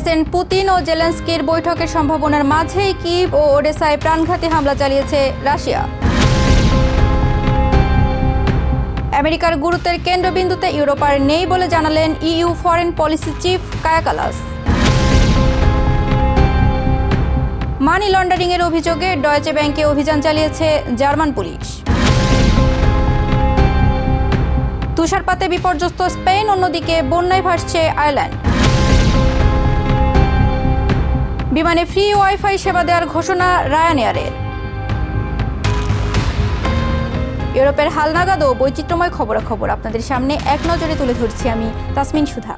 President Putin ও জেলেন্সকির বৈঠকের সম্ভাবনার মাঝেই কিভ ও ওডেসায় প্রাণঘাতী হামলা চালিয়েছে রাশিয়া? আমেরিকার গুরুত্বের কেন্দ্রবিন্দুতে ইউরোপার নেই বলে জানালেন EU foreign policy chief Kaja Kallas. Money লন্ডারিংয়ের অভিযোগে ডয়েচে ব্যাংকে অভিযান চালিয়েছে জার্মান পুলিশ। তুষারপাতে বিপর্যস্ত স্পেন, অন্যদিকে বন্যায় ভাসছে আয়ারল্যান্ড। বিমানে ফ্রি ওয়াইফাই সেবা দেওয়ার ঘোষণা রায়ানিয়ারের। ইউরোপের হালনাগাদ ও বৈচিত্র্যময় খবরাখবর আপনাদের সামনে এক নজরে তুলে ধরছি আমি তাসমিন সুধা।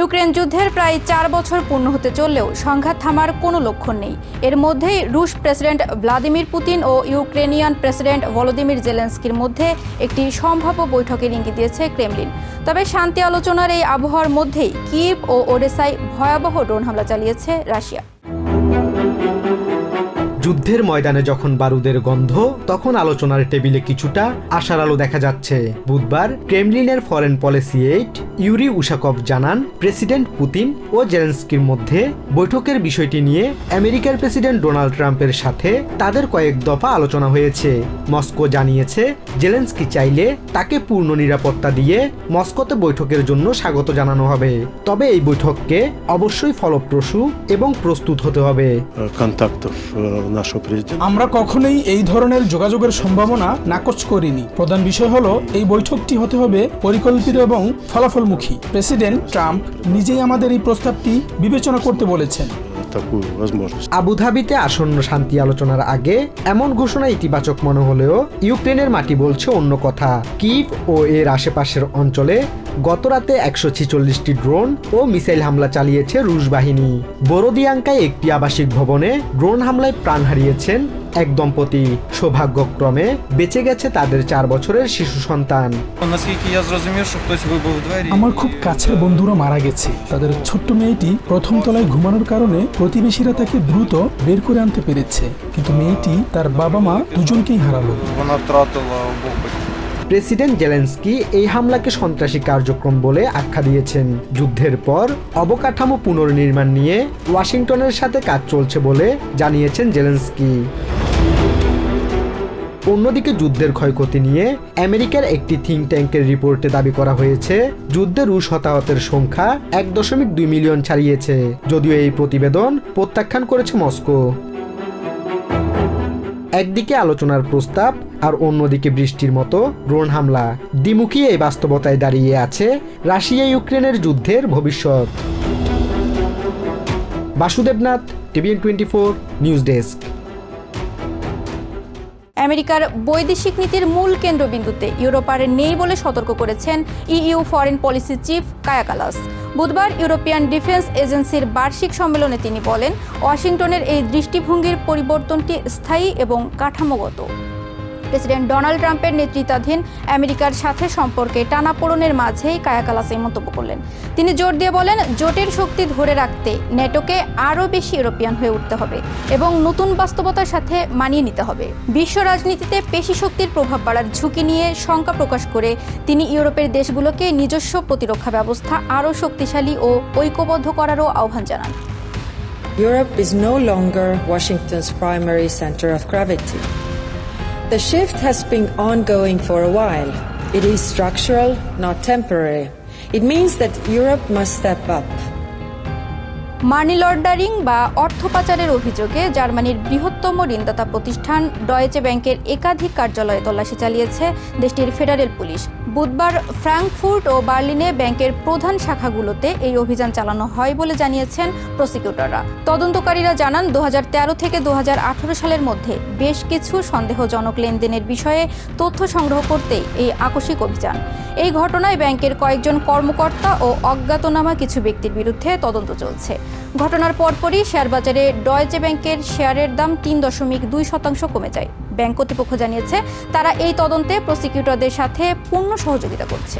ইউক্রেন যুদ্ধের প্রায় চার বছর পূর্ণ হতে চললেও সংঘাত থামার কোনো লক্ষণ নেই। এর মধ্যেই রুশ প্রেসিডেন্ট ভ্লাদিমির পুতিন ও ইউক্রেনিয়ান প্রেসিডেন্ট ভলোদিমির জেলেন্সকির মধ্যে একটি সম্ভাব্য বৈঠকের ইঙ্গিত দিয়েছে ক্রেমলিন। তবে শান্তি আলোচনার এই আবহাওয়ার মধ্যেই কিভ ও ওডেসায় ভয়াবহ ড্রোন হামলা চালিয়েছে রাশিয়া। যুদ্ধের ময়দানে যখন বারুদের গন্ধ, তখন আলোচনার টেবিলে কিছুটা আশার আলো দেখা যাচ্ছে। বুধবার ক্রেমলিনের foreign policy aide, Yuri Ushakov জানান, প্রেসিডেন্ট পুতিন ও জেলেন্সকির মধ্যে বৈঠকের বিষয়টি নিয়ে আমেরিকার প্রেসিডেন্ট ডোনাল্ড ট্রাম্পের সাথে তাদের কয়েক দফা আলোচনা হয়েছে। মস্কো জানিয়েছে, জেলেন্সকি চাইলে তাকে পূর্ণ নিরাপত্তা দিয়ে মস্কোতে বৈঠকের জন্য স্বাগত জানানো হবে। তবে এই বৈঠককে অবশ্যই ফলপ্রসূ এবং প্রস্তুত হতে হবে। uh, нашего президента. আমরা কখনোই এই ধরনের যোগাযোগের সম্ভাবনা নাকচ করিনি প্রধান বিষয় হলো এই বৈঠকটি হতে হবে পরিকল্পিত এবং ফলাফলমুখী প্রেসিডেন্ট ট্রাম্প নিজেই আমাদের এই প্রস্তাবটি বিবেচনা করতে বলেছেন такую возможность. আবুধাবিতে আসন্ন শান্তি আলোচনার আগে এমন ঘোষণা ইতিবাচক মনে হলেও ইউক্রেনের মাটি বলছে অন্য কথা কিভ ও এর আশেপাশের অঞ্চলে গতরাতে একশো ছিচল্লিশটি ড্রোন ও মিসাইল হামলা চালিয়েছে রুশ বাহিনী বড়দিয়াঙ্কায় একটি আবাসিক ভবনে ড্রোন হামলায় প্রাণ হারিয়েছেন এক দম্পতি। সৌভাগ্যক্রমে বেঁচে গেছে তাদের চার বছরের শিশু সন্তান। আমার খুব কাছের বন্ধুরা মারা গেছে। তাদের ছোট্ট মেয়েটি প্রথম তলায় ঘুমানোর কারণে প্রতিবেশীরা তাকে দ্রুত বের করে আনতে পেরেছে। কিন্তু মেয়েটি তার বাবা মা দুজনকেই হারালো। প্রেসিডেন্ট জেলেন্সকি এই হামলাকে সন্ত্রাসী কার্যক্রম বলে আখ্যা দিয়েছেন। যুদ্ধের পর অবকাঠামো পুনর্নির্মাণ নিয়ে ওয়াশিংটনের সাথে কাজ চলছে বলে জানিয়েছেন জেলেন্সকি। অন্যদিকে যুদ্ধের ক্ষয়ক্ষতি নিয়ে আমেরিকার একটি থিঙ্ক ট্যাঙ্কের রিপোর্টে দাবি করা হয়েছে, যুদ্ধে রুশ হতাহতের সংখ্যা এক দশমিক দুই মিলিয়ন ছাড়িয়েছে, যদিও এই প্রতিবেদন প্রত্যাখ্যান করেছে মস্কো। একদিকে আলোচনার প্রস্তাব আর অন্যদিকে বৃষ্টির মতো ড্রোন হামলা। দ্বিমুখী এই বাস্তবতায় দাঁড়িয়ে আছে রাশিয়া ইউক্রেনের যুদ্ধের ভবিষ্যৎ। Basudeb Nath, TVN twenty four, news desk. আমেরিকার বৈদেশিক নীতির মূল কেন্দ্রবিন্দুতে ইউরোপার নেই বলে সতর্ক করেছেন EU foreign policy chief Kaja Kallas. বুধবার ইউরোপিয়ান ডিফেন্স এজেন্সির বার্ষিক সম্মেলনে তিনি বলেন, ওয়াশিংটনের এই দৃষ্টিভঙ্গির পরিবর্তনটি স্থায়ী এবং কাঠামোগত। প্রেসিডেন্ট ডোনাল্ড ট্রাম্পের নেতৃত্বাধীন আমেরিকার সাথে সম্পর্কে টানাপোড়নের মাঝেই কায়াকালাস এই মন্তব্য করলেন। তিনি জোর দিয়ে বলেন, জোটের শক্তি ধরে রাখতে নেটোকে আরও বেশি ইউরোপিয়ান হয়ে উঠতে হবে এবং নতুন বাস্তবতার সাথে মানিয়ে নিতে হবে। বিশ্ব রাজনীতিতে পেশি শক্তির প্রভাব বাড়ার ঝুঁকি নিয়ে শঙ্কা প্রকাশ করে তিনি ইউরোপের দেশগুলোকে নিজস্ব প্রতিরক্ষা ব্যবস্থা আরও শক্তিশালী ও ঐক্যবদ্ধ করারও আহ্বান জানান। Europe is no longer Washington's primary center of gravity. The shift has been ongoing for a while. It is structural, not temporary. It means that Europe must step up. Money laundering বা অর্থ পাচারের অভিযোগে জার্মানির বৃহত্তম ঋণদাতা প্রতিষ্ঠান Deutsche ব্যাংকের একাধিক কার্যালয়ে তল্লাশি চালিয়েছে দেশটির ফেডারেল পুলিশ। বুধবার ফ্রাঙ্কফুর্ট ও বার্লিনে ব্যাংকের প্রধান শাখাগুলোতে এই অভিযান চালানো হয় বলে জানিয়েছেন প্রসিকিউটররা। তদন্তকারীরা জানান দু হাজার তেরো থেকে দুহাজার আঠারো সালের মধ্যে বেশ কিছু সন্দেহজনক লেনদেনের বিষয়ে তথ্য সংগ্রহ করতেই এই আকস্মিক অভিযান। এই ঘটনায় ব্যাংকের কয়েকজন কর্মকর্তা ও অজ্ঞাতনামা কিছু ব্যক্তির বিরুদ্ধে তদন্ত চলছে। ঘটনার পরপরই শেয়ারবাজারে ডয়েচে ব্যাংকের শেয়ারের দাম তিন দশমিক দুই শতাংশ কমে যায়। ব্যাংক কর্তৃপক্ষ জানিয়েছে, তারা এই তদন্তে প্রসিকিউটরদের সাথে পূর্ণ সহযোগিতা করছে।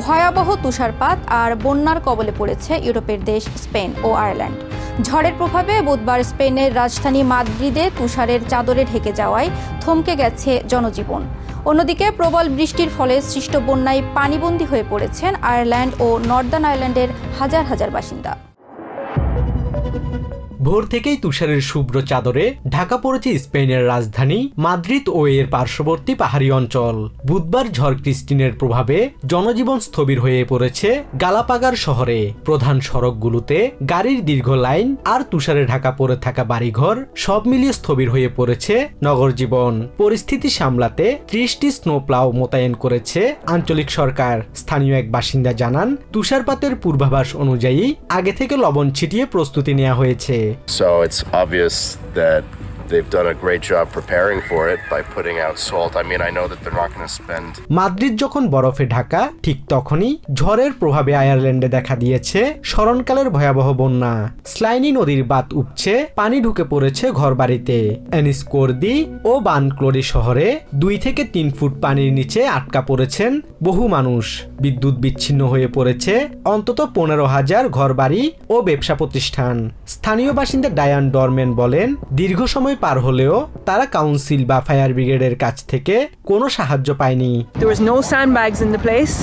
ভয়াবহ তুষারপাত আর বন্যার কবলে পড়েছে ইউরোপের দেশ স্পেন ও আয়ারল্যান্ড। ঝড়ের প্রভাবে বুধবার স্পেনের রাজধানী মাদ্রিদে তুষারের চাদরে ঢেকে যাওয়ায় থমকে গেছে জনজীবন। অন্যদিকে প্রবল বৃষ্টির ফলে সৃষ্ট বন্যায় পানিবন্দী হয়ে পড়েছেন আয়ারল্যান্ড ও নর্দার্ন আয়ারল্যান্ডের হাজার হাজার বাসিন্দা। ভোর থেকেই তুষারের শুভ্র চাদরে ঢাকা পড়েছে স্পেনের রাজধানী মাদ্রিদ ও এর পার্শ্ববর্তী পাহাড়ি অঞ্চল। বুধবার ঝড় ক্রিস্টিনের প্রভাবে জনজীবন স্থবির হয়ে পড়েছে গালাপাগার শহরে। প্রধান সড়কগুলোতে গাড়ির দীর্ঘ লাইন আর তুষারে ঢাকা পড়ে থাকা বাড়িঘর সব মিলিয়ে স্থবির হয়ে পড়েছে নগর জীবন। পরিস্থিতি সামলাতে ত্রিশটি স্নোপ্লাও মোতায়েন করেছে আঞ্চলিক সরকার। স্থানীয় এক বাসিন্দা জানান, তুষারপাতের পূর্বাভাস অনুযায়ী আগে থেকে লবণ ছিটিয়ে প্রস্তুতি নেওয়া হয়েছে। So it's obvious that they've done a great job preparing for it by putting out salt. I mean, I know that they're not going to spend Madrid যখন বরফে ঢাকা ঠিক তখনই ঝড়ের প্রভাবে আয়ারল্যান্ডে দেখা দিয়েছে স্মরণকালের ভয়াবহ বন্যা। স্লাইনি নদীর বাত উপছে পানি ঢুকে পড়েছে ঘরবাড়িতে। এনিসকোর্দি ও বানক্লোরি শহরে দুই থেকে তিন ফুট পানির নিচে আটকা পড়েছেন বহু মানুষ। বিদ্যুৎ বিচ্ছিন্ন হয়ে পড়েছে অন্তত পনেরো হাজার ঘরবাড়ি ও ব্যবসা প্রতিষ্ঠান। স্থানীয় বাসিন্দা ডায়ান ডরম্যান বলেন দীর্ঘ সময় পার হলেও তারা কাউন্সিল বা ফায়ার ব্রিগেডের কাছ থেকে কোনো সাহায্য পায়নি There was no sandbags in the place.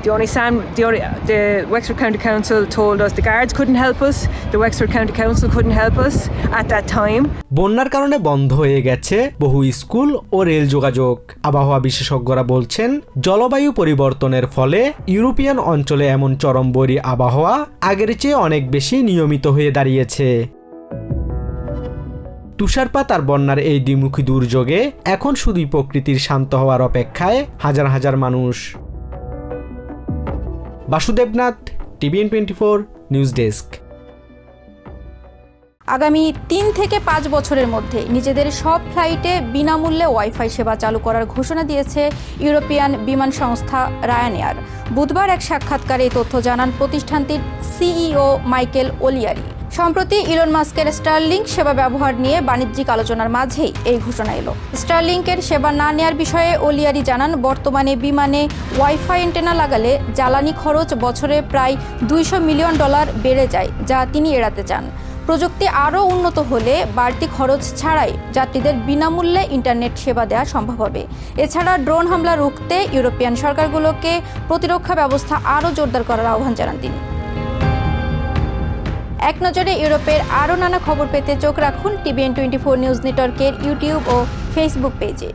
The only sand, the only, the Wexford County Council told us the guards couldn't help us. The Wexford County Council couldn't help us at that time. বন্যার কারণে বন্ধ হয়ে গেছে বহু school ও rail যোগাযোগ আবহাওয়া বিশেষজ্ঞরা বলছেন জলবায়ু পরিবর্তনের ফলে ইউরোপিয়ান অঞ্চলে এমন চরম বৈরী আবহাওয়া আগের চেয়ে অনেক বেশি নিয়মিত হয়ে দাঁড়িয়েছে তুষারপাত আর বন্যার এই দ্বিমুখী দুর্যোগে এখন শুধুই প্রকৃতির শান্ত হওয়ার অপেক্ষায় হাজার হাজার মানুষ। Basudeb Nath, TVN twenty four news desk. আগামী তিন থেকে পাঁচ বছরের মধ্যে নিজেদের সব ফ্লাইটে বিনামূল্যে ওয়াইফাই সেবা চালু করার ঘোষণা দিয়েছে ইউরোপিয়ান বিমান সংস্থা রায়ানএয়ার বুধবার এক সাক্ষাৎকারে এই তথ্য জানান প্রতিষ্ঠানটির সিইও মাইকেল ওলিয়ারি। সম্প্রতি ইলন মাস্কের স্টারলিংক সেবা ব্যবহার নিয়ে বাণিজ্যিক আলোচনার মাঝেই এই ঘোষণা এলো। স্টারলিংকের সেবা না নেয়ার বিষয়ে ওলিয়ারি জানান, বর্তমানে বিমানে ওয়াইফাই এন্টেনা লাগালে জ্বালানি খরচ বছরে প্রায় দুইশো মিলিয়ন ডলার বেড়ে যায়, যা তিনি এড়াতে চান। প্রযুক্তি আরও উন্নত হলে বাড়তি খরচ ছাড়াই যাত্রীদের বিনামূল্যে ইন্টারনেট সেবা দেওয়া সম্ভব হবে। এছাড়া ড্রোন হামলা রুখতে ইউরোপিয়ান সরকারগুলোকে প্রতিরক্ষা ব্যবস্থা আরও জোরদার করার আহ্বান জানান তিনি। এক নজরে ইউরোপের আরও নানা খবর পেতে চোখ রাখুন টিভিএন টোয়েন্টি ফোর নিউজ নেটওয়ার্কের ইউটিউব ও ফেসবুক পেজে।